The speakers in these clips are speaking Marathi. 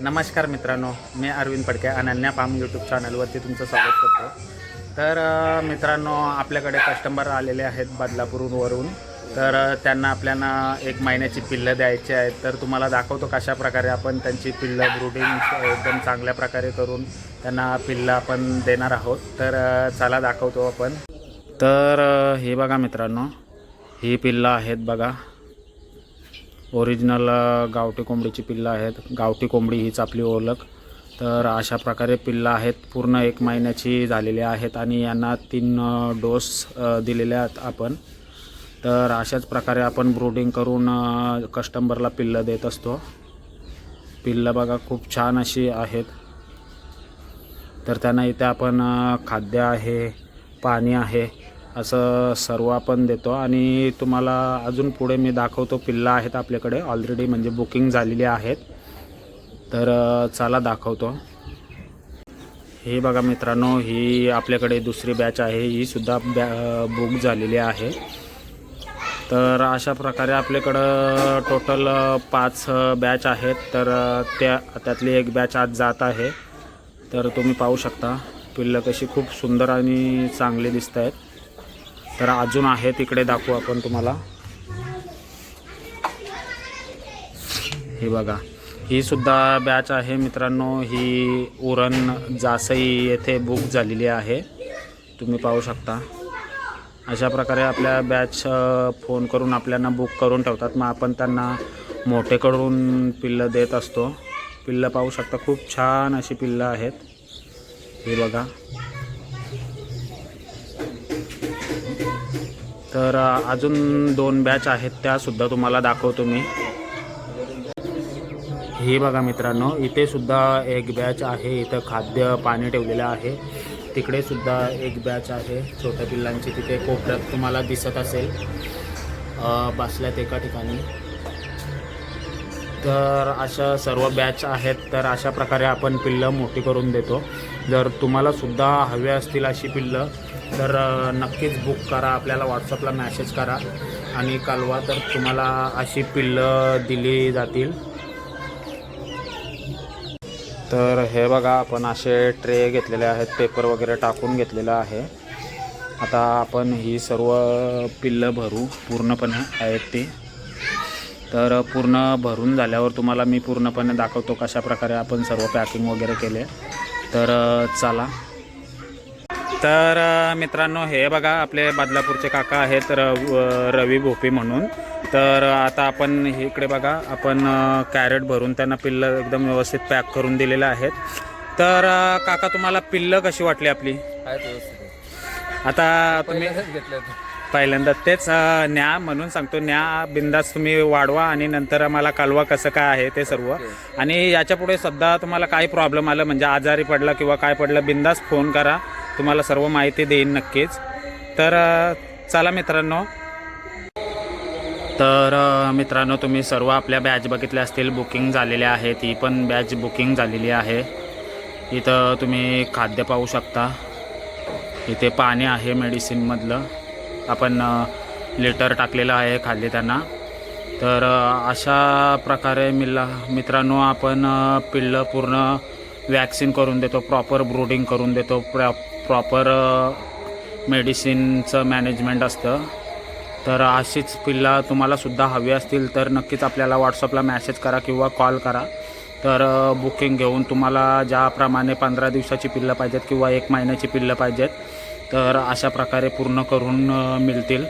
नमस्कार मित्रांनो मी अरविंद फडके अनन्या पाम यूट्यूब चॅनलवरती तुमचं स्वागत करतो. तर मित्रांनो आपल्याकडे कस्टमर आलेले आहेत बदलापूरवरून तर त्यांना आपल्याला एक महिन्याची पिल्लं द्यायची आहेत. तर तुम्हाला दाखवतो कशा प्रकारे आपण त्यांची पिल्लं ब्रुडिंग एकदम चांगल्या प्रकारे करून त्यांना पिल्लं आपण देणार आहोत. तर चला दाखवतो आपण. तर हे बघा मित्रांनो ही पिल्लं आहेत बघा. ओरिजिनल गावठी कोंबडीची पिल्लं आहेत. गावठी कोंबडी हीच आपली ओळख. तर अशा प्रकारे पिल्लं आहेत. पूर्ण एक महिन्याची झालेली आहेत आणि यांना तीन डोस दिलेले आहेत आपण. तर अशाच प्रकारे आपण ब्रूडिंग करून अ, कस्टमरला पिल्लं देत असतो. पिल्लं बघा खूप छान अशी आहेत. तर त्यांना इथे आपण खाद्य आहे पाणी आहे असं सर्व आपण देतो. आणि तुम्हाला अजून पुढे मी दाखवतो पिल्लं आहेत आपल्याकडे. ऑलरेडी म्हणजे बुकिंग झालेली आहेत. तर चला दाखवतो. हे बघा मित्रांनो ही आपल्याकडे दुसरी बॅच आहे. ही सुद्धा बॅ बुक झालेली आहे. तर अशा प्रकारे आपल्याकडं टोटल पाच बॅच आहेत. तर त्या त्यातली एक बॅच आज जात आहे. तर तुम्ही पाहू शकता पिल्लं कशी खूप सुंदर आणि चांगली दिसत आहेत तर अजून आहे तिकडे दाखवू आपण तुम्हाला. हे बघा ही सुद्धा बॅच आहे मित्रांनो. ही उरण जासई येथे बुक झालेली आहे. तुम्ही पाहू शकता. अशा प्रकारे आपल्या बॅच फोन करून आपल्याला बुक करून ठेवतात. मग आपण त्यांना मोठे करून पिल्लं देत असतो. पिल्लं पाहू शकता खूप छान अशी पिल्लं आहेत. हे बघा. तर अजून दोन बॅच आहेत त्यासुद्धा तुम्हाला दाखवतो मी. हे बघा मित्रांनो इथे सुद्धा एक बॅच आहे इथं खाद्य पाणी ठेवलेलं आहे. तिकडे सुद्धा एक बॅच आहे छोट्या पिल्लांची. तिथे कोपऱ्यात तुम्हाला दिसत असेल बसल्यात एका ठिकाणी. तर अशा सर्व बॅच आहेत तर अशा प्रकारे आपण पिल्लं मोठी करून देतो. जर तुम्हाला सुद्धा हवे असतील अशी पिल्लं तर नक्कीच बुक करा. आपल्याला व्हॉट्सअपला मॅसेज करा. आणि कळवा तर तुम्हाला अशी पिल्लं दिली जातील. तर हे बघा आपण असे ट्रे घेतलेले आहेत. पेपर वगैरे टाकून घेतलेलं आहे. आता आपण ही सर्व पिल्लं भरू पूर्णपणे आहेत ती. तर पूर्ण भरून झाल्यावर तुम्हाला मी पूर्णपणे दाखवतो कशा प्रकारे आपण सर्व पॅकिंग वगैरे केले. तर चला. तर मित्रांनो हे बघा आपले बदलापूरचे काका आहेत र रवी भोपी म्हणून. तर आता आपण इकडे बघा आपण कॅरेट भरून त्यांना पिल्लं एकदम व्यवस्थित पॅक करून दिलेलं आहेत. तर काका तुम्हाला पिल्लं कशी वाटली आपली? आता तुम्ही घेतलं. पहिल्यांदा तेच न्या म्हणून सांगतो. न्या बिंदास तुम्ही वाढवा आणि नंतर मला कळवा कसं काय आहे ते सर्व. आणि याच्यापुढे सध्या तुम्हाला काही प्रॉब्लेम आलं म्हणजे आजारी पडला किंवा काय पडलं बिंदास फोन करा. तुम्हाला सर्व माहिती देईन नक्कीच. तर चला मित्रांनो. तर मित्रांनो तुम्ही सर्व आपल्या बॅच बघितल्या असतील बुकिंग झालेल्या आहेत ही पण बॅच बुकिंग झालेली आहे. इथं तुम्ही खाद्य पाहू शकता. इथे पाणी आहे मेडिसिनमधलं आपण लेटर लिटर टाकलेलं आहे खाली त्यांना. तर अशा प्रकारे मिल्ला मित्रांनो आपण पिल्लं पूर्ण वॅक्सिन करून देतो प्रॉपर ब्रूडिंग करून देतो प्रॉ प्रॉपर मेडिसिनचं मॅनेजमेंट असतं. तर अशीच पिल्ला तुम्हाला सुद्धा हवी असतील तर नक्कीच आपल्याला व्हॉट्सअपला मॅसेज करा किंवा कॉल करा. तर बुकिंग घेऊन तुम्हाला ज्याप्रमाणे पंधरा दिवसाची पिल्लं पाहिजेत किंवा एक महिन्याची पिल्लं पाहिजेत तर अशा प्रकारे पूर्ण करून मिळतील.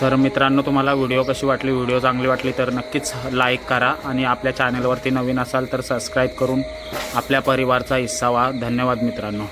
तर मित्रांनो तुम्हाला व्हिडिओ कशी वाटली व्हिडिओ चांगली वाटली तर नक्कीच लाईक करा आणि आपल्या चॅनलवरती नवीन असाल तर सबस्क्राईब करून आपल्या परिवारचा हिस्सा व्हा. धन्यवाद मित्रांनो.